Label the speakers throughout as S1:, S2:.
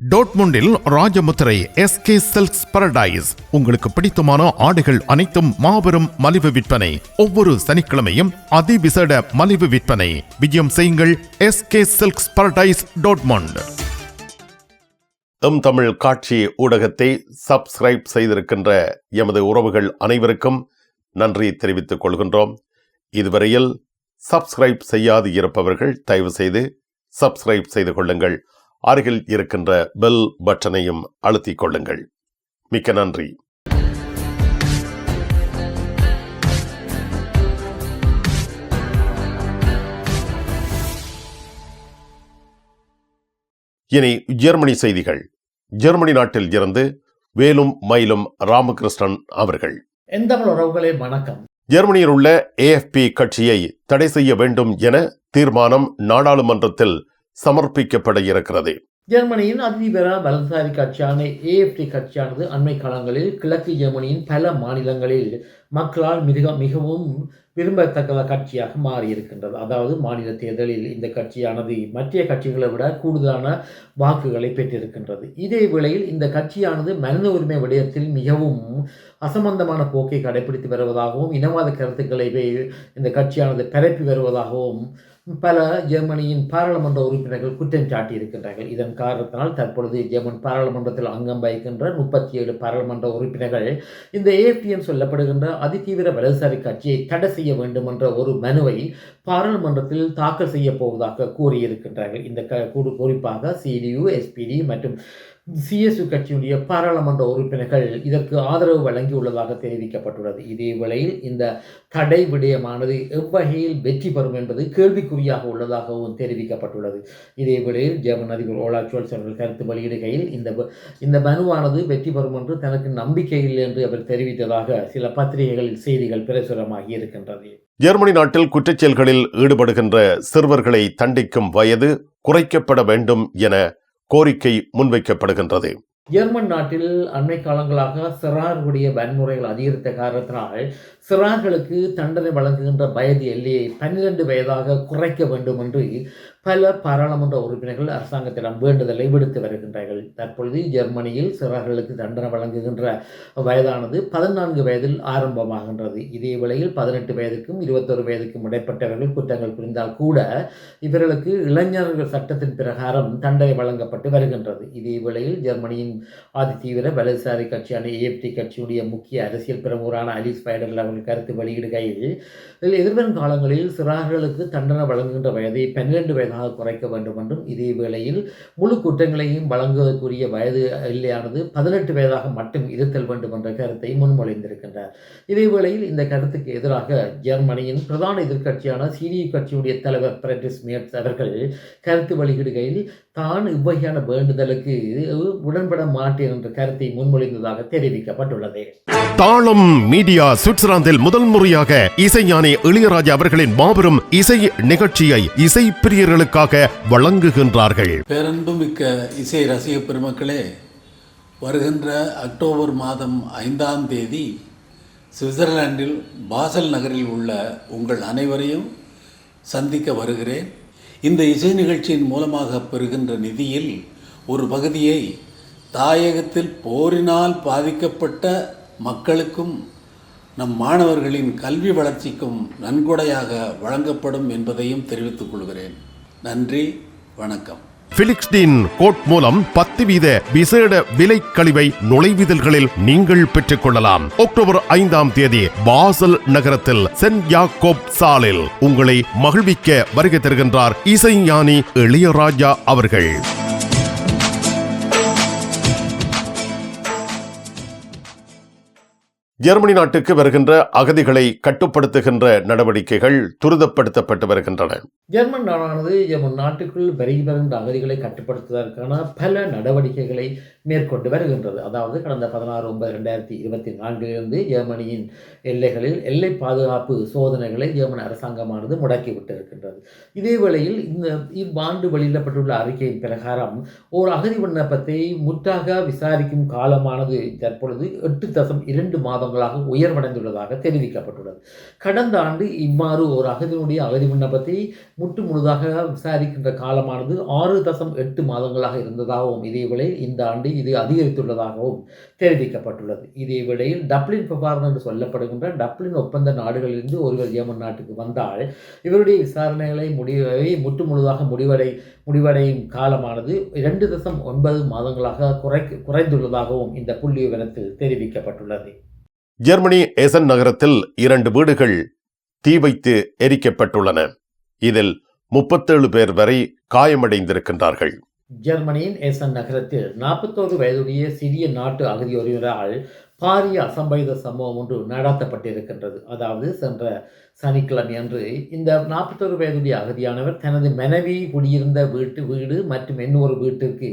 S1: டோட்முண்டில் Rajamuthirai SK silks paradise உங்களுக்கு பிடித்தமான ஆடைகள் அனைத்தும் மாபெரும் மலிவு விற்பனை. ஒவ்வொரு சனிக்கிழமையும் அதிவிசேட மலிவு விற்பனை. விஜயம் செய்யுங்கள் SK silks paradise Dortmund. M Tamil காட்சி ஊடகத்தை சப்ஸ்கிரைப் செய்திருக்கின்ற எமது உறவுகள் அனைவருக்கும் நன்றி தெரிவித்துக் கொள்கின்றோம். இதுவரையில் சப்ஸ்கிரைப் செய்யாது இருப்பவர்கள் தயவு செய்து சப்ஸ்கிரைப் செய்து கொள்ளுங்கள். அருகில் இருக்கின்ற பெல் பட்டனையும் அழுத்திக் கொள்ளுங்கள். மிக்க நன்றி. இனி ஜெர்மனி செய்திகள். ஜெர்மனி நாட்டில் இருந்து வேலும் மயிலும் ராமகிருஷ்ணன் அவர்கள்.
S2: உறவுகளே வணக்கம்.
S1: ஜெர்மனியில் உள்ள ஏஎஃப்பி கட்சியை தடை செய்ய வேண்டும் என தீர்மானம் நாடாளுமன்றத்தில் சமர்ப்பிக்கப்பட இருக்கிறது.
S2: ஜெர்மனியின் அதிபர வலதுசாரி கட்சியான ஏஎஃப்டி கட்சியானது அண்மை காலங்களில் கிழக்கு ஜெர்மனியின் பல மாநிலங்களில் மக்களால் மிக மிகவும் விரும்பத்தக்க கட்சியாக மாறியிருக்கின்றது. அதாவது மாநில தேர்தலில் இந்த கட்சியானது மற்ற கட்சிகளை விட கூடுதலான வாக்குகளை பெற்றிருக்கின்றது. இதே வேளையில் இந்த கட்சியானது மனித உரிமை விடயத்தில் மிகவும் அசம்பந்தமான போக்கை கடைபிடித்து வருவதாகவும் இனவாத கருத்துக்களை இந்த கட்சியானது பரப்பி வருவதாகவும் பல ஜெர்மனியின் பாராளுமன்ற உறுப்பினர்கள் குற்றம் சாட்டியிருக்கின்றார்கள். இதன் காரணத்தினால் தற்பொழுது ஜெர்மன் பாராளுமன்றத்தில் அங்கம் வகிக்கின்ற முப்பத்தி ஏழு பாராளுமன்ற உறுப்பினர்கள் இந்த ஏபிஎன் சொல்லப்படுகின்ற அதிதீவிர வலதுசாரி கட்சியை தடை செய்ய வேண்டும் என்ற ஒரு மனுவை பாராளுமன்றத்தில் தாக்கல் செய்ய போவதாக கூறியிருக்கின்றார்கள். இந்த க கூறு குறிப்பாக சிடியு எஸ்பிடி மற்றும் சிஎஸ்யு கட்சியுடைய பாராளுமன்ற உறுப்பினர்கள் இதற்கு ஆதரவு வழங்கியுள்ளதாக தெரிவிக்கப்பட்டுள்ளது. இதே வேளையில் இந்த தடை விடயமானது எவ்வகையில் வெற்றி பெறும் என்பது கேள்விக்குறியாக உள்ளதாகவும் தெரிவிக்கப்பட்டுள்ளது. இதே வேளையில் ஜெர்மன் அதிபர் ஓலா சோல்ஸ் அவர்கள் கருத்து வெளியிடுகையில் இந்த இந்த மனுவானது வெற்றி பெறும் என்று தனக்கு நம்பிக்கை இல்லை என்று அவர் தெரிவித்ததாக சில பத்திரிகைகளில் செய்திகள் பிரசுரமாகி இருக்கின்றது.
S1: ஜெர்மனி நாட்டில் குற்றச்செயல்களில் ஈடுபடுகின்ற சிறுவர்களை தண்டிக்கும் வயது குறைக்கப்பட வேண்டும் என கோரிக்கை முன்வைக்கப்படுகின்றது.
S2: ஜெர்மன் நாட்டில் அண்மை காலங்களாக சிறார்களுடைய வன்முறைகள் அதிகரித்த காரணத்தினால் சிறார்களுக்கு தண்டனை வழங்குகின்ற வயது எல்லையை பன்னிரண்டு வயதாக குறைக்க வேண்டும் என்று பல பாராளுமன்ற உறுப்பினர்கள் அரசாங்கத்திடம் வேண்டுதலை விடுத்து வருகின்றார்கள். தற்பொழுது ஜெர்மனியில் சிறார்களுக்கு தண்டனை வழங்குகின்ற வயதானது பதினான்கு வயதில் ஆரம்பமாகின்றது. இதே வேளையில் பதினெட்டு வயதுக்கும் இருபத்தொரு வயதுக்கும் இடைப்பட்டவர்கள் குற்றங்கள் புரிந்தால் கூட இவர்களுக்கு இளைஞர்கள் சட்டத்தின் பிரகாரம் தண்டனை வழங்கப்பட்டு வருகின்றது. இதே வேளையில் ஜெர்மனியின் ஆதிதீவிர வலதுசாரி கட்சியான ஏஎப்டி கட்சியுடைய முக்கிய அரசியல் பிரமுகரான அலிஸ் பைடர்கள் அவர்கள் கருத்து வெளியிடுகையில் இதில் எதிர்வரும் காலங்களில் சிறார்களுக்கு தண்டனை வழங்குகின்ற வயதை பன்னிரண்டு வயதாக குறைக்க வேண்டும் என்றும் இதே வேளையில் முழு குற்றங்களையும் வழங்குவதற்குரிய வயது எல்லையானது பதினெட்டு வயதாக மட்டும் இருத்தல் வேண்டும் என்ற கருத்தை முன்மொழிந்திருக்கின்றார். இதே வேளையில் இந்த கருத்துக்கு எதிராக ஜெர்மனியின் பிரதான எதிர்க்கட்சியான சிடியு கட்சியுடைய தலைவர் பிரெட்ரிஸ் மேட்ஸ் அவர்கள் கருத்து வெளியிடுகையில் தான் இவ்வகையான வேண்டுதலுக்கு உடன்பட மாட்டேன் என்ற கருத்தை முன்மொழிந்ததாக தெரிவிக்கப்பட்டுள்ளது.
S1: தாளம் மீடியா சுவிட்சர்லாந்தில் முதல் முறையாக இசைஞானி இளையராஜா அவர்களின் மாபெரும் இசை நிகழ்ச்சியை இசை பிரியர்களுக்கு பிரியர்களுக்காக வழங்குகின்றார்கள்.
S3: பேரன்புமிக்க இசை ரசிக பெருமக்களே வருகின்ற அக்டோபர் மாதம் ஐந்தாம் தேதி சுவிட்சர்லாந்தில் பாசல் நகரில் உள்ள உங்கள் அனைவரையும் சந்திக்க வருகிறேன். இந்த இசை நிகழ்ச்சியின் மூலமாக பெறுகின்ற நிதியில் ஒரு பகுதியை தாயகத்தில் போரினால் பாதிக்கப்பட்ட மக்களுக்கும் நம் மாணவர்களின் கல்வி வளர்ச்சிக்கும் நன்கொடையாக வழங்கப்படும் என்பதையும் தெரிவித்துக் கொள்கிறேன். நன்றி வணக்கம்.
S1: பிலிக்ஸ்டீன் கோட் மூலம் பத்து வீத விசேட விலை கழிவை நுழைவிதழ்களில் நீங்கள் பெற்றுக் கொள்ளலாம் அக்டோபர் ஐந்தாம் தேதி பாசல் நகரத்தில் சென்ட் யாக்கோப் சாலில் உங்களை மகிழ்விக்க வருகை தருகின்றார் இசைஞானி இளையராஜா அவர்கள். ஜெர்மனி நாட்டுக்கு வருகின்ற அகதிகளை கட்டுப்படுத்துகின்ற நடவடிக்கைகள் துரிதப்படுத்தப்பட்டு வருகின்றன.
S2: ஜெர்மன் நாடானது எமது நாட்டுக்குள் வருகை வருகின்ற அகதிகளை கட்டுப்படுத்துவதற்கான பல நடவடிக்கைகளை மேற்கொண்டு வருகின்றது. அதாவது கடந்த பதினாறு ஒன்பது ரெண்டாயிரத்தி இருபத்தி நான்கிலிருந்து ஜெர்மனியின் எல்லைகளில் எல்லை பாதுகாப்பு சோதனைகளை ஜெர்மன் அரசாங்கமானது முடக்கிவிட்டிருக்கின்றது இதே வேளையில் இந்த இவ்வாண்டு வெளியிடப்பட்டுள்ள அறிக்கையின் பிரகாரம் ஓர் அகதி விண்ணப்பத்தை முற்றாக விசாரிக்கும் காலமானது தற்பொழுது எட்டு தசம் இரண்டு மாதங்களாக உயர்வடைந்துள்ளதாக தெரிவிக்கப்பட்டுள்ளது. கடந்த ஆண்டு இவ்வாறு ஒரு அகதியினுடைய அகதி விண்ணப்பத்தை முற்று முழுதாக விசாரிக்கின்ற காலமானது ஆறு தசம் எட்டு மாதங்களாக இருந்ததாகவும் இதேவேளை இந்த ஆண்டு இது அதிகரித்துள்ளதாகவும் தெரிவிக்கப்பட்டுள்ளது. இதே வேளையில் டப்ளின் பிரபாரம் என்று சொல்லப்படுகின்ற டப்ளின் ஒப்பந்த நாடுகளிலிருந்து ஒருவர் ஏமன் நாட்டுக்கு வந்தால் இவருடைய விசாரணைகளை முடிவை முற்று முழுதாக முடிவடை முடிவடையும் காலமானது இரண்டு தசம் ஒன்பது மாதங்களாக குறை குறைந்துள்ளதாகவும் இந்த புள்ளி விவரத்தில் தெரிவிக்கப்பட்டுள்ளது.
S1: ஜெர்மனி எசன் நகரத்தில் இரண்டு வீடுகள் தீ வைத்து எரிக்கப்பட்டுள்ளன. இதில் முப்பத்தேழு பேர் வரை காயமடைந்திருக்கின்றார்கள்.
S2: ஜெர்மனியின் ஏசன் நகரத்தில் நாற்பத்தோரு வயதுடைய சிறிய நாட்டு அகதி ஒருவரால் பாரிய அசம்பைத சம்பவம் ஒன்று நடாத்தப்பட்டிருக்கின்றது. அதாவது சென்ற சனிக்கிழமை அன்று இந்த நாற்பத்தோரு வயதுடைய அகதியானவர் தனது மனைவி குடியிருந்த வீட்டு வீடு மற்றும் இன்னொரு வீட்டிற்கு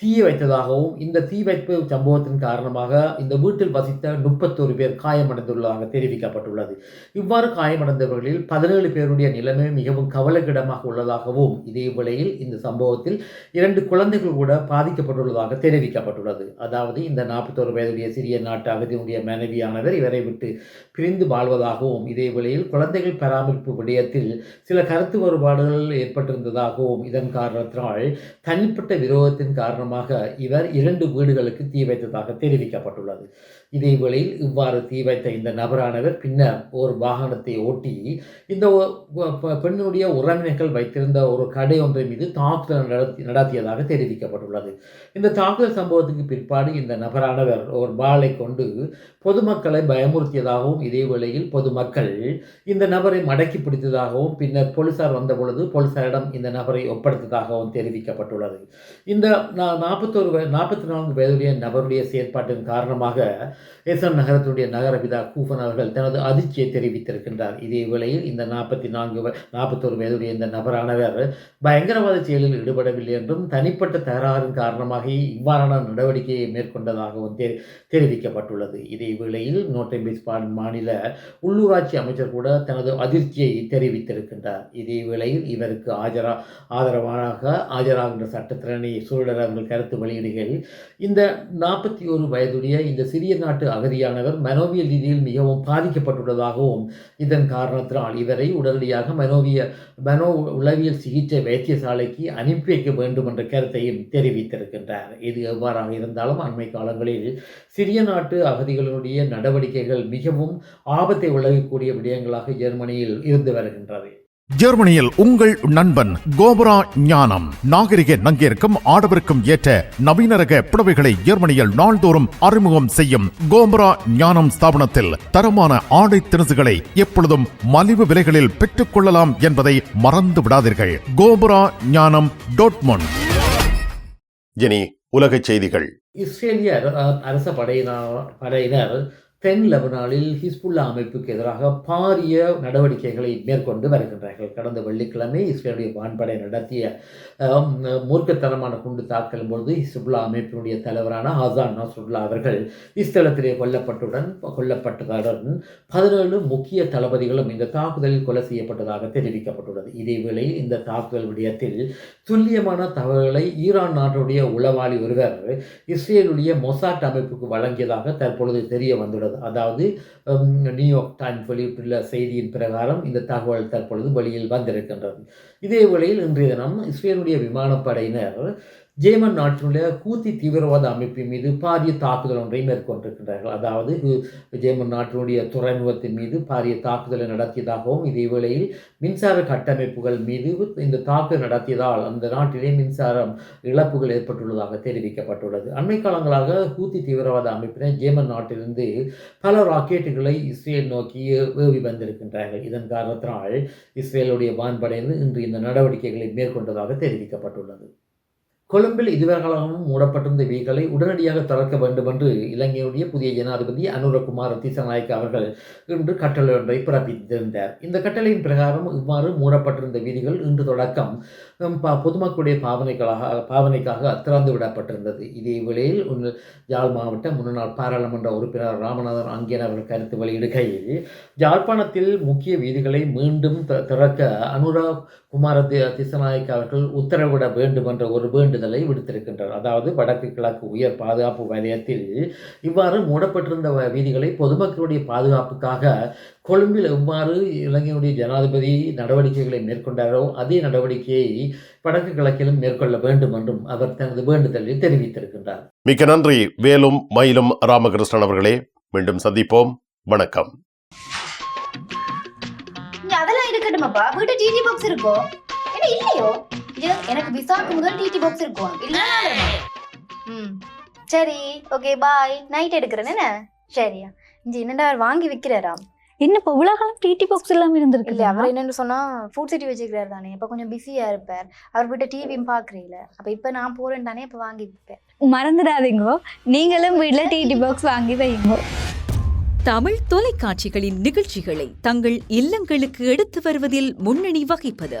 S2: தீ வைத்ததாகவும் இந்த தீ வைப்பு சம்பவத்தின் காரணமாக இந்த வீட்டில் வசித்த முப்பத்தோரு பேர் காயமடைந்துள்ளதாக தெரிவிக்கப்பட்டுள்ளது. இவ்வாறு காயமடைந்தவர்களில் பதினேழு பேருடைய நிலைமை மிகவும் கவலைக்கிடமாக உள்ளதாகவும் இதே வேளையில் இந்த சம்பவத்தில் இரண்டு குழந்தைகள் கூட பாதிக்கப்பட்டுள்ளதாக தெரிவிக்கப்பட்டுள்ளது. அதாவது இந்த நாற்பத்தோரு வயதுடைய சிறிய நாட்டு அகதியினுடைய மனைவியானவர் இவரை விட்டு பிரிந்து வாழ்வதாகவும் இதே வேளையில் குழந்தைகள் பராமரிப்பு விடயத்தில் சில கருத்து வேறுபாடுகள் ஏற்பட்டிருந்ததாகவும் இதன் காரணத்தினால் தனிப்பட்ட விரோதத்தின் காரணம் காரணமாக இவர் இரண்டு வீடுகளுக்கு தீ வைத்ததாக தெரிவிக்கப்பட்டுள்ளது. இதே வேளையில் இவ்வாறு தீ வைத்த இந்த நபரானவர் பின்னர் ஒரு வாகனத்தை ஓட்டி இந்த ஒ- பெண்ணுடைய உறவினர்கள் வைத்திருந்த ஒரு கடை ஒன்றை மீது தாக்குதல் நடத்தி நடத்தியதாக தெரிவிக்கப்பட்டுள்ளது. இந்த தாக்குதல் சம்பவத்துக்கு பிற்பாடு இந்த நபரானவர் ஒரு பாலை கொண்டு பொதுமக்களை பயமுறுத்தியதாகவும் இதே வேளையில் பொதுமக்கள் இந்த நபரை மடக்கி பிடித்ததாகவும் பின்னர் போலீசார் வந்தபொழுது போலீசாரிடம் இந்த நபரை ஒப்படைத்ததாகவும் தெரிவிக்கப்பட்டுள்ளது. இந்த நாற்பத்தொரு நாற்பத்தி நான்கு வயதுடைய நபருடைய செயற்பாட்டின் காரணமாக எசன் நகரத்துடைய நகரபிதா கூஃபன் அவர்கள் தனது அதிர்ச்சியை தெரிவித்திருக்கின்றார். இதே வேளையில் இந்த நாற்பத்தி நான்கு நாற்பத்தோரு வயதுடைய இந்த நபரானவர் பயங்கரவாத செயலில் ஈடுபடவில்லை என்றும் தனிப்பட்ட தகராறின் காரணமாக இவ்வாறான நடவடிக்கையை மேற்கொண்டதாகவும் தெரி தெரிவிக்கப்பட்டுள்ளது. இதே வேளையில் நோட்டம்பிஸ் மாநில உள்ளூராட்சி அமைச்சர் கூட தனது அதிர்ச்சியை தெரிவித்திருக்கின்றார். இதே வேளையில் இவருக்கு ஆஜரா ஆதரவாக ஆஜராகின்ற சட்டத்திறனை சூழலர் அவர்கள் கருத்து வெளியீடுகள் இந்த நாற்பத்தி ஒரு வயதுடைய இந்த சிறிய நாட்டு அகதியானவர் மனோவியல் ரீதியில் மிகவும் பாதிக்கப்பட்டுள்ளதாகவும் இதன் காரணத்தினால் இவரை உடனடியாக மனோவிய மனோ உளவியல் சிகிச்சை வைத்தியசாலைக்கு அனுப்பி வைக்க வேண்டும் என்ற கருத்தையும் தெரிவித்திருக்கின்றார். இது எவ்வாறாக இருந்தாலும் அண்மை காலங்களில் சிறிய நாட்டு அகதிகளுடைய நடவடிக்கைகள் மிகவும் ஆபத்தை விளைவிக்கக்கூடிய விடயங்களாக ஜெர்மனியில் இருந்து வருகின்றது.
S1: ஜெர்மனியில் உங்கள் நண்பன் கோபுரா ஞானம். நாகரிக நங்கிற்கும் ஆடவருக்கும் ஏற்ற நவீன ரக புடவைகளை ஜெர்மனியில் நாள்தோறும் அறிமுகம் செய்யும் கோபுரா ஞானம் ஸ்தாபனத்தில் தரமான ஆடை திணுசுகளை எப்பொழுதும் மலிவு விலைகளில் பெற்றுக் கொள்ளலாம் என்பதை மறந்து விடாதீர்கள். கோபுரா ஞானம் டோட்மொன் இனி உலகச் செய்திகள்.
S2: இஸ்ரேலிய அர- அரச படையினர் படையினர் தென் லெபனானில் ஹிஸ்புல்லா அமைப்புக்கு எதிராக பாரிய நடவடிக்கைகளை மேற்கொண்டு வருகின்றார்கள். கடந்த வெள்ளிக்கிழமை இஸ்ரேலுடைய வான்படை நடத்திய மூர்க்கத்தனமான குண்டு தாக்கலும் பொழுது ஹிஸ்புல்லா அமைப்பினுடைய தலைவரான ஹசான் நசுல்லா அவர்கள் இஸ்தலத்திலே கொல்லப்பட்டுடன் கொல்லப்பட்டதுடன் பதினேழு முக்கிய தளபதிகளும் இந்த தாக்குதலில் கொலை செய்யப்பட்டதாக தெரிவிக்கப்பட்டுள்ளது. இதேவேளை இந்த தாக்குதல் விடயத்தில் துல்லியமான தகவல்களை ஈரான் நாட்டுடைய உளவாளி ஒருவர் இஸ்ரேலுடைய மொசாட் அமைப்புக்கு வழங்கியதாக தற்பொழுது தெரிய வந்துள்ளது. அதாவது நியூயார்க் டைம்ஸ் வெளியிட்டுள்ள செய்தியின் பிரகாரம் இந்த தகவல் தற்பொழுது வெளியில் வந்திருக்கின்றது. இதே வேளையில் இன்றைய தினம் இஸ்ரேலுடைய விமானப்படையினர் ஜேமன் நாட்டினுடைய கூத்தி தீவிரவாத அமைப்பின் மீது பாரிய தாக்குதல் ஒன்றை மேற்கொண்டிருக்கின்றார்கள். அதாவது ஜேமன் நாட்டினுடைய துறைமுகத்தின் மீது பாரிய தாக்குதலை நடத்தியதாகவும் இதே வேளையில் மின்சார கட்டமைப்புகள் மீது இந்த தாக்குதல் நடத்தியதால் அந்த நாட்டிலே மின்சாரம் இழப்புகள் ஏற்பட்டுள்ளதாக தெரிவிக்கப்பட்டுள்ளது. அண்மை காலங்களாக கூத்தி தீவிரவாத அமைப்பினர் ஜேமன் நாட்டிலிருந்து பல ராக்கெட்டுகளை இஸ்ரேல் நோக்கி ஏவி வந்திருக்கின்றார்கள். இதன் காரணத்தினால் இஸ்ரேலுடைய வான்படையினர் இன்று இந்த நடவடிக்கைகளை மேற்கொண்டதாக தெரிவிக்கப்பட்டுள்ளது. கொழும்பில் இதுவரைகாலமும் மூடப்பட்டிருந்த வீடுகளை உடனடியாக திறக்க வேண்டும் என்று இலங்கையுடைய புதிய ஜனாதிபதி அனுரகுமார் திசநாயக்க அவர்கள் இன்று கட்டளை ஒன்றை பிறப்பித்திருந்தார். இந்த கட்டளையின் பிரகாரம் இவ்வாறு மூடப்பட்டிருந்த வீதிகள் இன்று தொடக்கம் பொதுமக்களுடைய பாவனைகளாக பாவனைக்காக திறந்து விடப்பட்டிருந்தது. இதே வேளையில் யாழ் மாவட்ட முன்னாள் பாராளுமன்ற உறுப்பினர் ராமநாதன் அங்கேன் அவர்கள் கருத்து வெளியிடுகையில் யாழ்ப்பாணத்தில் முக்கிய வீதிகளை மீண்டும் த- திறக்க அனுரா குமார தி- திசநாயக்க அவர்கள் உத்தரவிட வேண்டும் என்ற ஒரு வேண்டுதலை விடுத்திருக்கின்றார் அதாவது வடக்கு கிழக்கு உயர் பாதுகாப்பு வலயத்தில் இவ்வாறு மூடப்பட்டிருந்த வீதிகளை பொதுமக்களுடைய பாதுகாப்புக்காக கொழும்பில் எவ்வாறு இலங்கையுடைய ஜனாதிபதி நடவடிக்கைகளை மேற்கொண்டாரோ அதே நடவடிக்கையை வடக்கு கிழக்கிலும் மேற்கொள்ள வேண்டும் என்றும் அவர் தனது வேண்டுதலில் தெரிவித்திருக்கின்றார்.
S1: மிக்க நன்றி. வேலும் மயிலும் ராமகிருஷ்ணன் அவர்களே. மீண்டும் சந்திப்போம். வணக்கம்.
S4: அதெல்லாம் இருக்கட்டுமாப்பா? வீட்டு டிடி பாக்ஸ் இருக்கோ? என்ன இல்லையோ? எனக்கு விசாக்கு முதல் டிடி பாக்ஸ் இருக்கும். இல்ல ம். சரி ஓகே பாய் நைட் எடுக்கிறேன் என்ன? சரியா. இங்க என்னடா அவர் வாங்கி விக்கிறாரா?
S5: என்ன இப்போ காலம் டிடி பாக்ஸ் இல்லாமல் இருந்திருக்கு
S4: இல்ல அவர் என்னன்னு சொன்னா ஃபுட் சிட்டி வச்சுக்கிறாரு தானே. இப்ப கொஞ்சம் பிஸியா இருப்பார். அவர் வீட்டை டிவியும் பாக்குறீங்கள அப்ப இப்ப நான் போறேன் தானே இப்ப வாங்கி விற்பேன்
S5: மறந்துடாதீங்கோ. நீங்களும் வீட்டில் டிடி பாக்ஸ் வாங்கி வைங்க.
S6: தமிழ் தொலைக்காட்சிகளின் நிகழ்ச்சிகளை தங்கள் இல்லங்களுக்கு எடுத்து வருவதில் முன்னணி வகிப்பது